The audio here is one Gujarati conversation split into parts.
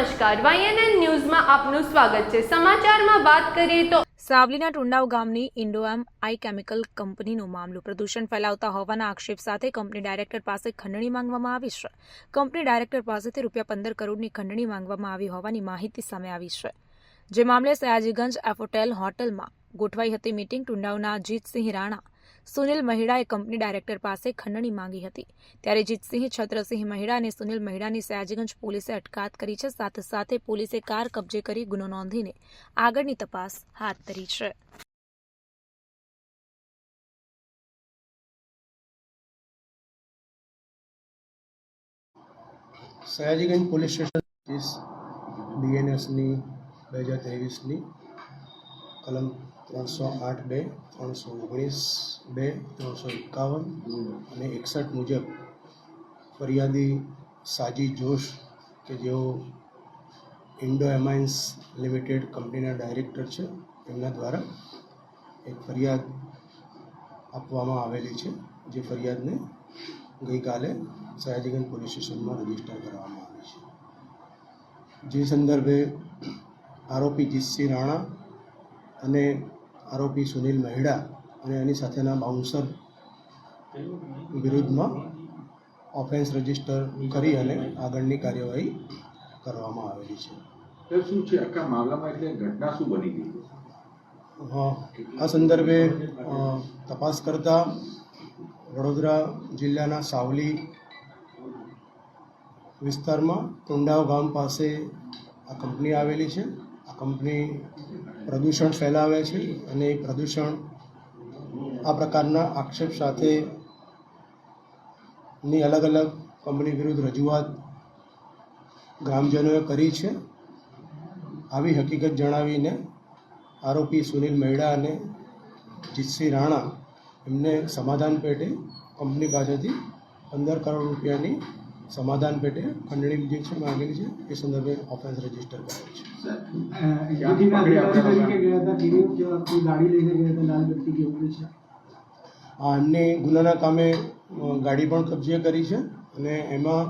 નમસ્કાર. વાયએનએન ન્યૂઝમાં આપનું સ્વાગત છે. સમાચારમાં વાત કરીએ તો સાવલીના ટુંડાવ ગામની ઇન્ડોએમ આઈ કેમિકલ કંપનીનો મામલો પ્રદૂષણ ફેલાવતા હોવાના આક્ષેપ સાથે કંપની ડાયરેક્ટર પાસે ખંડણી માંગવામાં આવી છે. કંપની ડાયરેક્ટર પાસેથી રૂપિયા પંદર કરોડની ખંડણી માંગવામાં આવી હોવાની માહિતી સામે આવી છે. જે મામલે સયાજીગંજ એફોટેલ હોટલમાં ગોઠવાઈ હતી મીટિંગ ટુંડાવના જીતસિંહ રાણા સુનિલ મહિડાએ કંપની ડાયરેક્ટર પાસે ખંડણી માંગી હતી. ત્યારે જીતસિંહ છત્રસિંહ મહિડા અને સુનિલ મહિડાની સયાજીગંજ પોલીસે અટકાયત કરી છે. સાથે સાથે પોલીસે કાર કબજે કરી ગુનો નોંધીને આગળની તપાસ હાથ ધરી છે. સયાજીગંજ પોલીસ સ્ટેશન ત્રીસ બે હજાર ત્રેવીસની કલમ ત્રણસો આઠ બે, ત્રણસો ઓગણીસ બે, ત્રણસો એકાવન અને એકસઠ મુજબ ફરિયાદી સાજી જોશ કે જેઓ ઇન્ડો એમાઇન્સ લિમિટેડ કંપનીના ડાયરેક્ટર છે એમના દ્વારા એક ફરિયાદ આપવામાં આવેલી છે, જે ફરિયાદને ગઈકાલે સયાજીગંજ પોલીસ સ્ટેશનમાં રજિસ્ટર કરવામાં આવી છે. જે સંદર્ભે આરોપી જીતસિંહ રાણા અને આરોપી સુનિલ મહેડા અને એની સાથેના બાઉન્સર વિરુદ્ધમાં ઓફેન્સ રજિસ્ટર કરી અને આગળની કાર્યવાહી કરવામાં આવેલી છે. શું છે? આખા મામલામાં એટલે ઘટના શું બની ગઈ? આ સંદર્ભે તપાસ કરતા વડોદરા જિલ્લાના સાવલી વિસ્તારમાં ટુંડાવ ગામ પાસે આ કંપની આવેલી છે. આ કંપની પ્રદૂષણ ફેલાવે છે અને પ્રદૂષણ આ પ્રકારના આક્ષેપ સાથે ની અલગ અલગ કંપની વિરુદ્ધ રજૂઆત ગ્રામજનોએ કરી છે. આવી હકીકત જણાવીને આરોપી સુનિલ મહેડા અને જીતસિંહ રાણા એમને સમાધાન પેટે કંપની પાસેથી પંદર કરોડ રૂપિયાની સમાધાન પેટે ખંડણી જે છે માંગેલી છે એ સંદર્ભે ઓફેન્સ રજિસ્ટર કરેલ છે. એમની ગુનાના કામે ગાડી પણ કબજે કરી છે અને એમાં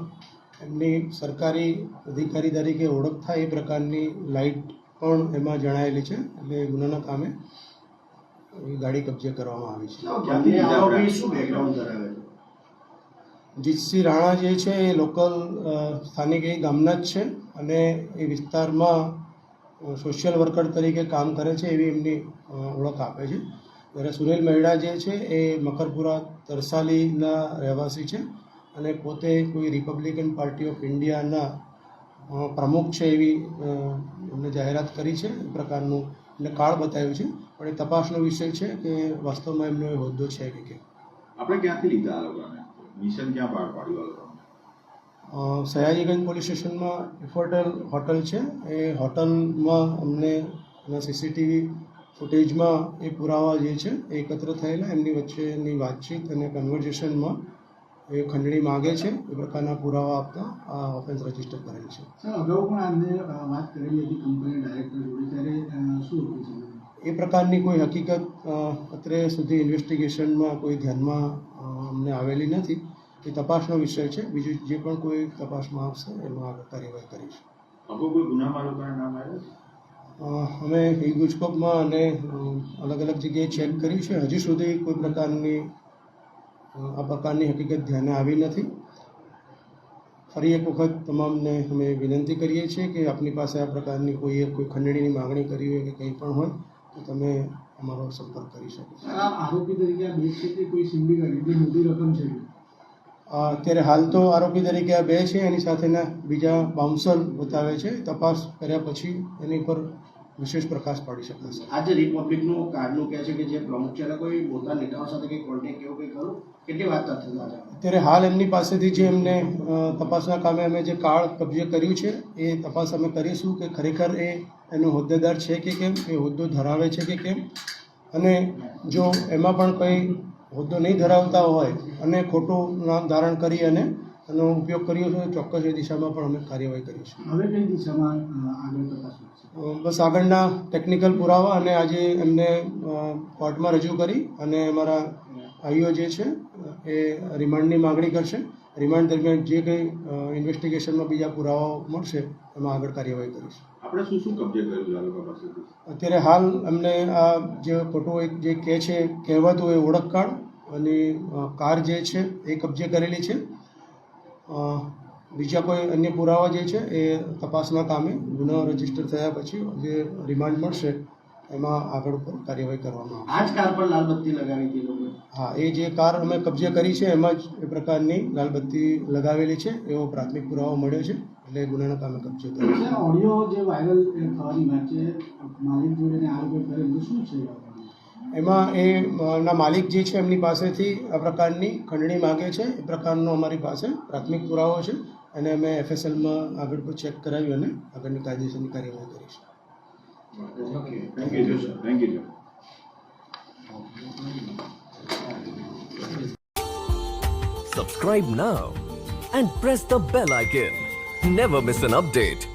એમની સરકારી અધિકારી તરીકે ઓળખ થાય એ પ્રકારની લાઇટ પણ એમાં જણાયેલી છે એટલે ગુનાના કામે એ ગાડી કબજે કરવામાં આવી છે ક્યાંથી લીધા આરોપી શું બેકગ્રાઉન્ડ ધરાવે છે જીતસિંહ રાણા જે છે એ લોકલ સ્થાનિક એ ગામના જ છે અને એ વિસ્તારમાં સોશિયલ વર્કર તરીકે કામ કરે છે એવી એમની ઓળખ આપે છે. જ્યારે સુનિલ મહેડા જે છે એ મકરપુરા તરસાલીના રહેવાસી છે અને પોતે કોઈ રિપબ્લિકન પાર્ટી ઓફ ઇન્ડિયાના પ્રમુખ છે એવી એમને જાહેરાત કરી છે એ પ્રકારનું, એમને કાર્ડ બતાવ્યું છે. પણ એ તપાસનો વિષય છે કે વાસ્તવમાં એમનો એ હોદ્દો છે કે કેમ. આપણે ક્યાંથી લીધા મિશન ક્યાં પાર પાડ્યું હતું સયાજીગંજ પોલીસ સ્ટેશનમાં ઇફોર્ટલ હોટલ છે. એ હોટલમાં અમને એના સીસીટીવી ફૂટેજમાં એ પુરાવા જે છે એ એકત્ર થયેલા. એમની વચ્ચેની વાતચીત અને કન્વર્ઝેશનમાં એ ખંડણી માગે છે. એ પ્રકારના પુરાવા આપતા આ ઓફેન્સ રજિસ્ટર કરેલ છે. સર અગાઉ પણ આમને વાત કરેલી હતી કંપની ડાયરેક્ટર જોડે. ત્યારે શું હતું? એ પ્રકારની કોઈ હકીકત અત્રે સુધી ઇન્વેસ્ટિગેશનમાં કોઈ ધ્યાનમાં અમને આવેલી નથી. એ તપાસનો વિષય છે. બીજું જે પણ કોઈ તપાસમાં આવશે એમાં આગળ કાર્યવાહી કરીશું. અમે ઈ ગુજકોપમાં અને અલગ અલગ જગ્યાએ ચેક કર્યું છે. હજી સુધી કોઈ પ્રકારની આ પ્રકારની હકીકત ધ્યાને આવી નથી. ફરી એક વખત તમામને અમે વિનંતી કરીએ છીએ કે આપની પાસે આ પ્રકારની કોઈ કોઈ ખંડણીની માગણી કરી હોય કે કંઈ પણ હોય તો તમે અમારો સંપર્ક કરી શકો આરોપી તરીકે આ બે છે તે કોઈ સિન્ડિકેટ જે મોટી રકમ છે? અત્યારે હાલ તો આરોપી તરીકે આ બે છે એની સાથેના બીજા બાઉન્સર બતાવે છે. તપાસ કર્યા પછી એની પર વિશેષ પ્રકાશ પાડી શકાશે આજે રિપબ્લિકનું કાર્ડનું કહે છે કે જે પ્રમુખ છે કોઈ મોટા નેતાઓ સાથે કંઈ કોન્ટેક્ટ કેવું કંઈ ખરું? કેટલી વાત થશે અત્યારે હાલ એમની પાસેથી જે એમને તપાસના કામે અમે જે કાર્ડ કબજે કર્યું છે એ તપાસ અમે કરીશું કે ખરેખર એ એનો હોદ્દેદાર છે કે કેમ? એ હોદ્દો ધરાવે છે કે કેમ? અને જો એમાં પણ કંઈ હોદ્દો નહીં ધરાવતા હોય અને ખોટું નામ ધારણ કરી અને એનો ઉપયોગ કર્યો છે ચોક્કસ એ દિશામાં પણ અમે કાર્યવાહી કરીશું. હવે કઈ દિશામાં આગળ બસ આગળના ટેકનિકલ પુરાવા અને આજે એમને કોર્ટમાં રજૂ કરી અને અમારા આઈઓ જે છે એ રિમાન્ડની માગણી કરશે. રિમાન્ડ દરમિયાન જે કંઈ ઇન્વેસ્ટિગેશનમાં બીજા પુરાવાઓ મળશે એમાં આગળ કાર્યવાહી કરીશું. આપણે શું શું કબજે કર્યું અત્યારે હાલ અમને આ જે ખોટું એક જે કહે છે કહેવાતું એ ઓળખ કાર્ડ અને કાર જે છે એ કબજે કરેલી છે. બીજા કોઈ અન્ય પુરાવા જે છે એ તપાસના કામે ગુનો રજિસ્ટર થયા પછી જે રિમાન્ડ મળશે એમાં આગળ ઉપર કાર્યવાહી કરવામાં આ જ કાર પર લાલ બત્તી લગાવી હતી લોકોએ. હા એ જે કાર અમે કબજે કરી છે એમાં જ એ પ્રકારની લાલબત્તી લગાવેલી છે એવો પ્રાથમિક પુરાવો મળ્યો છે એટલે ગુનાના કામે કબજે કર્યો છે. ઓડિયો જે વાયરલ થવાની વાત છે માલિક જોડે ને કરેલું શું છે? એમાં એ એમના માલિક જે છે એમની પાસેથી આ પ્રકારની ખંડણી માગે છે એ પ્રકારનો અમારી પાસે પ્રાથમિક પુરાવો છે અને અમે એફએસએલમાં આગળ પર ચેક કરાવી અને આગળની કાયદેસરની કાર્યવાહી કરીશું. Thank you. Thank you, Thank you, Joshua. Subscribe now and press the bell icon. Never miss an update.